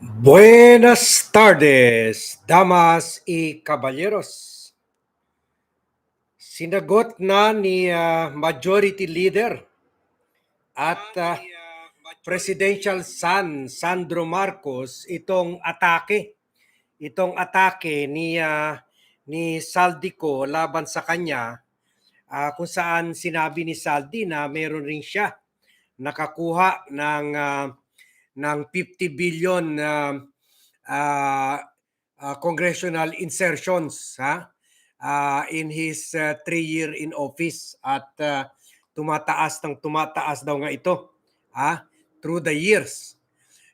Buenas tardes, damas y caballeros. Sinagot na ni ah, Majority Leader at ah, Presidential son Sandro Marcos itong atake. Itong atake ni ah, ni Saldico laban sa kanya ah, kung saan sinabi ni Saldi na meron rin siya nakakuha ng ah, ng 50 billion uh, uh, uh, congressional insertions ha? Uh, in his uh, year in office at uh, tumataas ng tumataas daw nga ito ha? Through the years.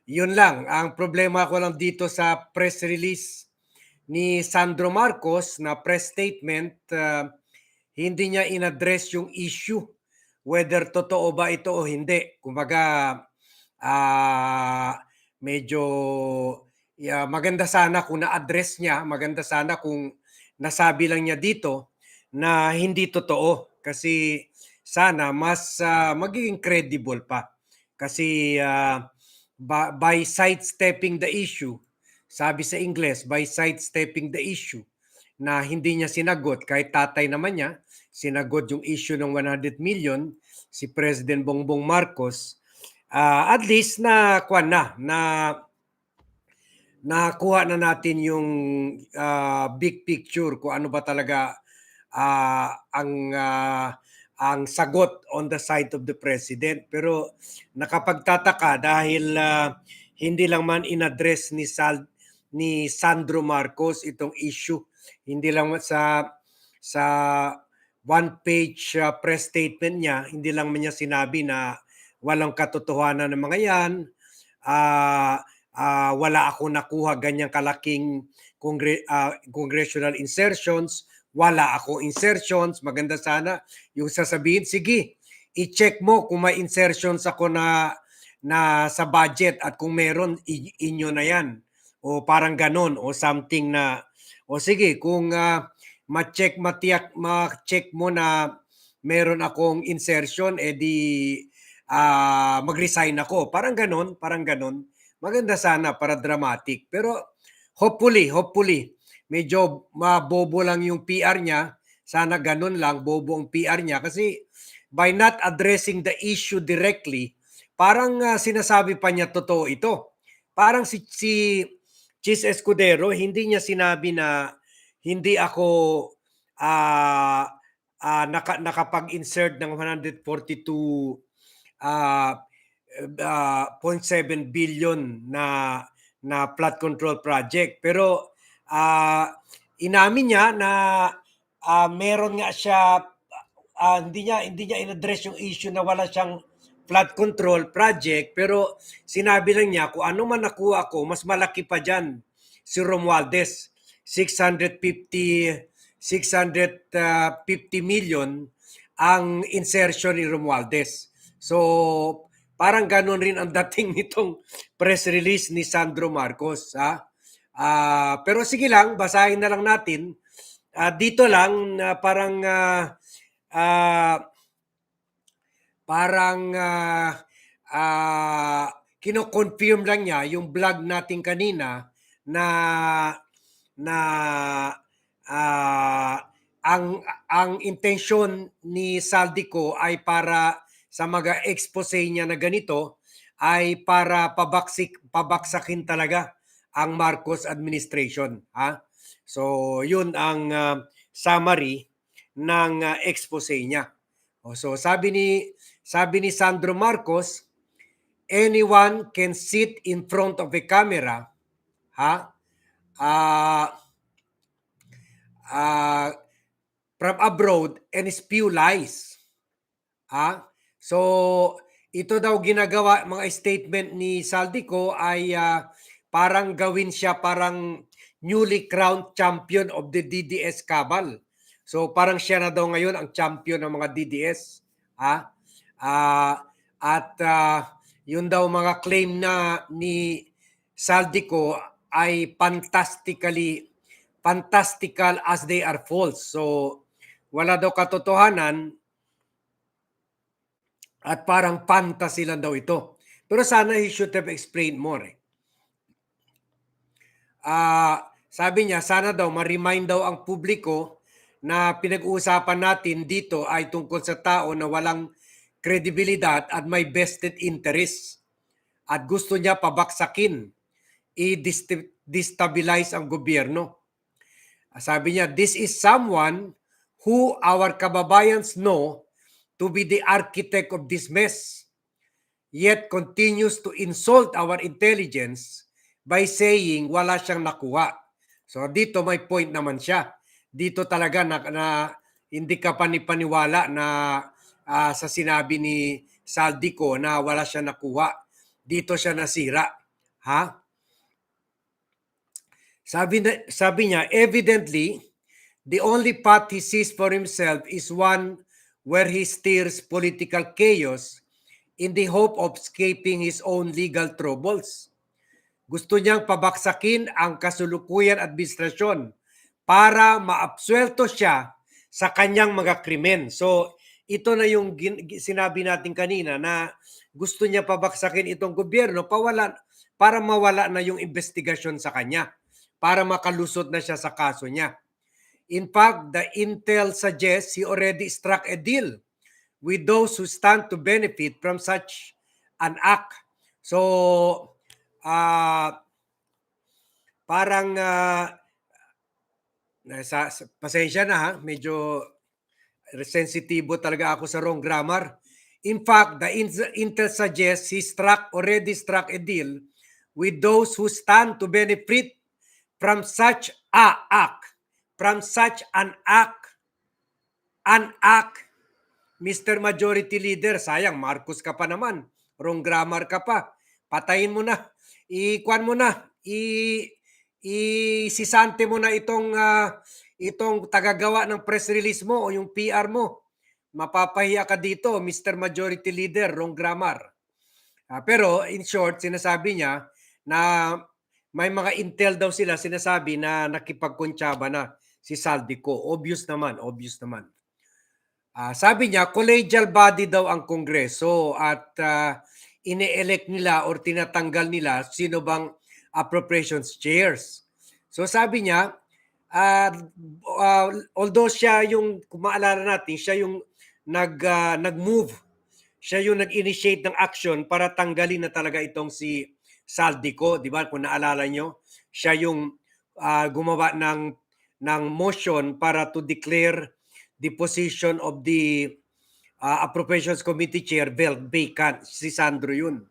Yun lang. Ang problema ko lang dito sa press release ni Sandro Marcos na press statement uh, hindi niya inaddress yung issue whether totoo ba ito o hindi. Kumbaga ah medyo yeah, maganda sana kung na-address niya, maganda sana kung nasabi lang niya dito na hindi totoo kasi sana mas ah, magiging credible pa. Kasi ah, ba- by sidestepping the issue, sabi sa Ingles, by sidestepping the issue na hindi niya sinagot kahit tatay naman niya sinagot yung issue ng 100 million si President Bongbong Marcos ah, at least na kwan na na nakuha na natin yung ah, big picture kung ano ba talaga ah, ang ah, ang sagot on the side of the president. Pero nakapagtataka dahil ah, hindi lang man inaddress ni Sal ni Sandro Marcos itong issue. Hindi lang sa sa one page ah, press statement niya hindi lang man niya sinabi na walang katotohanan ng mga yan. Ah, ah, wala ako nakuha ganyang kalaking congre- ah, congressional insertions. Wala ako insertions. Maganda sana yung sasabihin, sige, i-check mo kung may insertions ako na na sa budget at kung meron inyo na yan o parang ganon o something na o sige kung ah, ma-check matiyak ma-check mo na meron akong insertion edi ah, mag-resign ako. Parang ganon, parang ganon. Maganda sana para dramatic. Pero hopefully, hopefully, medyo mabobo lang yung PR niya. Sana ganon lang, bobo ang PR niya. Kasi by not addressing the issue directly, parang ah, sinasabi pa niya totoo ito. Parang si, si Chis Escudero, hindi niya sinabi na hindi ako ah ah, naka, nakapag-insert ng 142 ah ah, 0.7 billion na na flood control project. Pero ah, inamin niya na ah, meron nga siya ah, hindi niya hindi niya inaddress yung issue na wala siyang flood control project pero sinabi lang niya kung ano man nakuha ko mas malaki pa diyan si Romualdez 650 650 million ang insertion ni Romualdez. So, parang ganun rin ang dating nitong press release ni Sandro Marcos. Ha? Ah, pero sige lang, basahin na lang natin. Ah, dito lang, na parang ah, ah, parang ah, ah, kino-confirm lang niya yung vlog natin kanina na na ah, ang ang intensyon ni Saldico ay para sa mga expose niya na ganito ay para pabaksik pabaksakin talaga ang Marcos administration ha so yun ang ah, summary ng ah, expose niya O, so sabi ni sabi ni Sandro Marcos anyone can sit in front of a camera ha ah ah, from abroad and spew lies. Ha? So, ito daw ginagawa, mga statement ni Saldico ay ah, parang gawin siya parang newly crowned champion of the DDS cabal. So, parang siya na daw ngayon ang champion ng mga DDS. Ah, at ah, yun daw mga claim na ni Saldico ay fantastically fantastical as they are false. So, wala daw katotohanan at parang fantasy lang daw ito. Pero sana he should have explained more. Eh. ah, sabi niya sana daw ma-remind daw ang publiko na pinag-uusapan natin dito ay tungkol sa tao na walang kredibilidad at may vested interest. At gusto niya pabaksakin, i-destabilize ang gobyerno. Sabi niya, this is someone who our kababayans know to be the architect of this mess, yet continues to insult our intelligence by saying wala siyang nakuha. So dito may point naman siya. Dito talaga na, na hindi ka panipaniwala na ah, sa sinabi ni Saldico na wala siya nakuha. Dito siya nasira. Ha? Sabi, na, sabi niya, evidently, the only path he sees for himself is one where he steers political chaos in the hope of escaping his own legal troubles. Gusto niyang pabaksakin ang kasulukuyan administrasyon para maabsuelto siya sa kanyang mga krimen. So, ito na yung sinabi natin kanina na gusto niya pabaksakin itong gobyerno pawala, para mawala na yung investigasyon sa kanya, para makalusot na siya sa kaso niya. In fact, the intel suggests he already struck a deal with those who stand to benefit from such an act. So, ah parang ah, nasa, sa- pasensya na ha, medyo sensitibo talaga ako sa wrong grammar. In fact, the in- intel suggests he struck already struck a deal with those who stand to benefit from such a act, from such an act, an act. Mr. Majority Leader, sayang, Marcos ka pa naman. Wrong grammar ka pa. Patayin mo na. Ikuan mo na. I isisante mo na itong ah, itong tagagawa ng press release mo o yung PR mo. Mapapahiya ka dito, Mr. Majority Leader, wrong grammar. Ah, pero in short, sinasabi niya na may mga intel daw sila sinasabi na nakipagkuntsaba na si Saldico. Obvious naman, obvious naman. Ah, sabi niya, collegial body daw ang Kongreso at ah, ine-elect nila or tinatanggal nila sino bang appropriations chairs. So sabi niya, ah, ah, although siya yung, kung maalala natin, siya yung nag, ah, nag-move, siya yung nag-initiate ng action para tanggalin na talaga itong si Saldico, di ba? Kung naalala nyo, siya yung ah, gumawa ng, ng motion para to declare the position of the uh, Appropriations Committee Chair vacant. Si Sandro yun.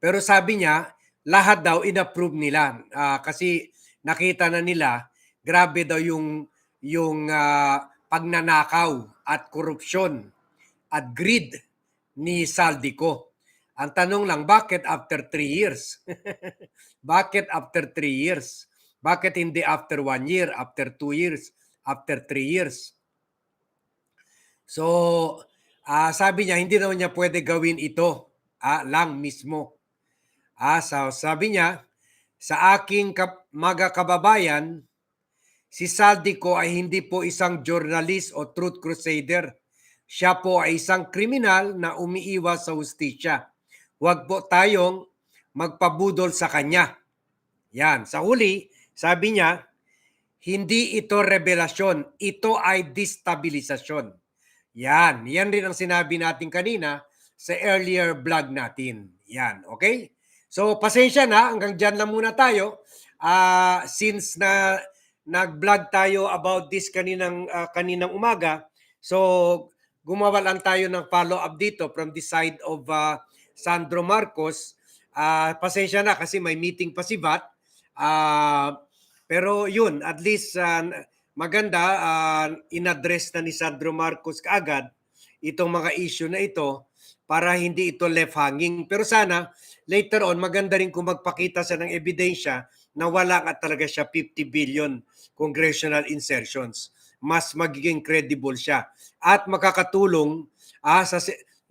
Pero sabi niya, lahat daw inapprove nila Ah, kasi nakita na nila grabe daw yung yung ah, pagnanakaw at korupsyon at greed ni Saldico. Ang tanong lang, bakit after three years? bakit after three years? Bakit hindi after one year, after two years, after three years? So, ah, sabi niya, hindi daw niya pwede gawin ito ah, lang mismo. Ah, so, sabi niya, sa aking kap- mga kababayan, si Saldico ay hindi po isang journalist o truth crusader. Siya po ay isang kriminal na umiiwas sa hustisya. Huwag po tayong magpabudol sa kanya. Yan. Sa huli, sabi niya, hindi ito revelasyon, ito ay destabilisasyon. Yan. Yan rin ang sinabi natin kanina sa earlier vlog natin. Yan. Okay? So, pasensya na. Hanggang dyan lang muna tayo. Ah, since na nag-vlog tayo about this kaninang, ah, kaninang umaga, so gumawa lang tayo ng follow-up dito from the side of ah, Sandro Marcos. Ah, pasensya na kasi may meeting pa si VAT. Ah, pero yun, at least ah, maganda, ah, in-address na ni Sandro Marcos kaagad itong mga issue na ito para hindi ito left hanging. Pero sana, later on, maganda rin kung magpakita siya ng ebidensya na wala nga talaga siya 50 billion congressional insertions. Mas magiging credible siya. At makakatulong ah, sa,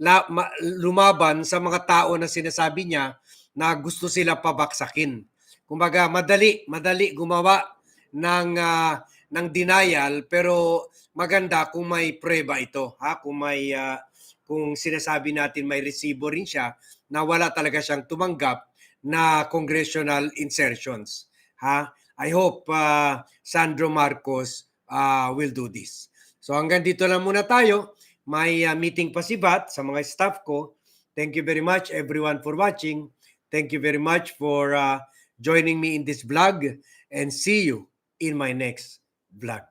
la, ma- lumaban sa mga tao na sinasabi niya na gusto sila pabaksakin kumbaga madali, madali gumawa ng uh, ng denial pero maganda kung may preba ito, ha? Kung may uh, kung sinasabi natin may resibo rin siya na wala talaga siyang tumanggap na congressional insertions, ha? I hope uh, Sandro Marcos uh, will do this. So hanggang dito lang muna tayo. May uh, meeting pa si Bat sa mga staff ko. Thank you very much everyone for watching. Thank you very much for uh, joining me in this vlog and see you in my next vlog.